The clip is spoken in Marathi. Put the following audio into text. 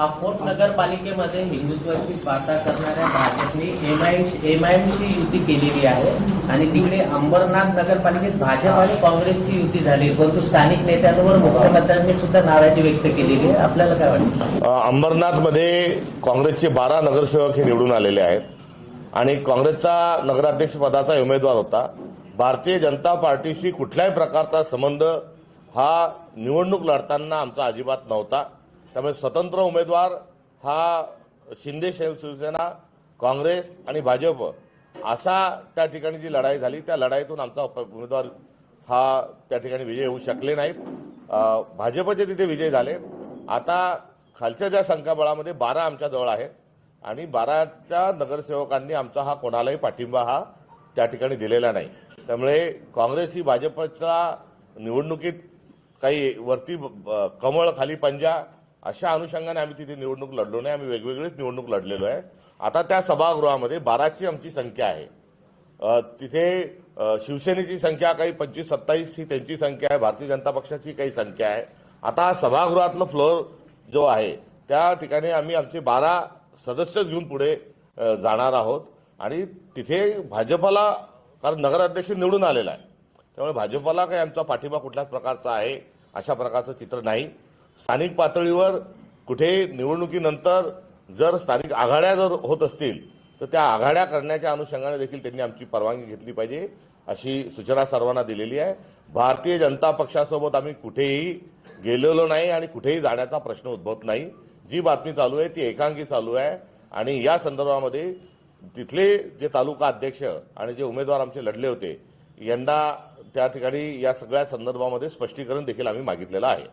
अकोट नगरपालिकेमध्ये हिंदुत्वाची वार्ता करणाऱ्या भाजपने एमआयएमशी एमआयएमची युती केलेली आहे. आणि तिकडे अंबरनाथ नगरपालिकेत भाजप आणि काँग्रेसची युती झाली. परंतु स्थानिक नेत्यांवर मुख्यमंत्र्यांनी सुद्धा नाराजी व्यक्त केलेली आहे. आपल्याला काय वाटतं? अंबरनाथमध्ये काँग्रेसचे बारा नगरसेवक हे निवडून आलेले आहेत. आणि काँग्रेसचा नगराध्यक्ष पदाचा उमेदवार होता. भारतीय जनता पार्टीशी कुठल्याही प्रकारचा संबंध हा निवडणूक लढताना आमचा अजिबात नव्हता. त्यामुळे स्वतंत्र उमेदवार हा शिंदे शिवसेना काँग्रेस आणि भाजप असा त्या ठिकाणी जी लढाई झाली त्या लढाईतून आमचा उमेदवार हा त्या ठिकाणी विजय होऊ शकले नाहीत. भाजपचे तिथे विजय झाले. आता खालच्या ज्या संख्याबळामध्ये बारा आमच्याजवळ आहेत आणि बाराच्या नगरसेवकांनी आमचा हा कोणालाही पाठिंबा हा त्या ठिकाणी दिलेला नाही. त्यामुळे काँग्रेस ही भाजपच्या निवडणुकीत काही वरती कमळ खाली पंजा अशा अनुषंगाने आम्ही तिथे निवडणूक लढलो नाही. आम्ही वेगवेगळीच निवडणूक लढलेलो आहे. आता त्या सभागृहामध्ये बाराची आमची संख्या आहे. तिथे शिवसेनेची संख्या काही पंचवीस सत्तावीस ही त्यांची संख्या आहे. भारतीय जनता पक्षाची काही संख्या आहे. आता सभागृहातलं फ्लोअर जो आहे त्या ठिकाणी आम्ही आमचे बारा सदस्य घेऊन पुढे जाणार आहोत. आणि तिथे भाजपला कारण नगराध्यक्ष निवडून आलेला आहे. त्यामुळे भाजपला काही आमचा पाठिंबा कुठल्याच प्रकारचा आहे अशा प्रकारचं चित्र नाही. स्थानिक पातळीवर कुठे निवडणुकीनंतर जर स्थानिक आघाड्या जर होत असतील तर त्या आघाड्या करण्याच्या अनुषंगाने देखील त्यांनी आमची परवानगी घेतली पाहिजे अशी सूचना सर्वांना दिलेली आहे. भारतीय जनता पक्षासोबत आम्ही कुठेही गेलेलो नाही आणि कुठेही जाण्याचा प्रश्न उद्भवत नाही. जी बातमी चालू आहे ती एकांकी चालू आहे. आणि या संदर्भामध्ये तिथले जे तालुका अध्यक्ष आणि जे उमेदवार आमचे लढले होते यंदा त्या ठिकाणी या सगळ्या संदर्भामध्ये स्पष्टीकरण देखील आम्ही मागितलेलं आहे.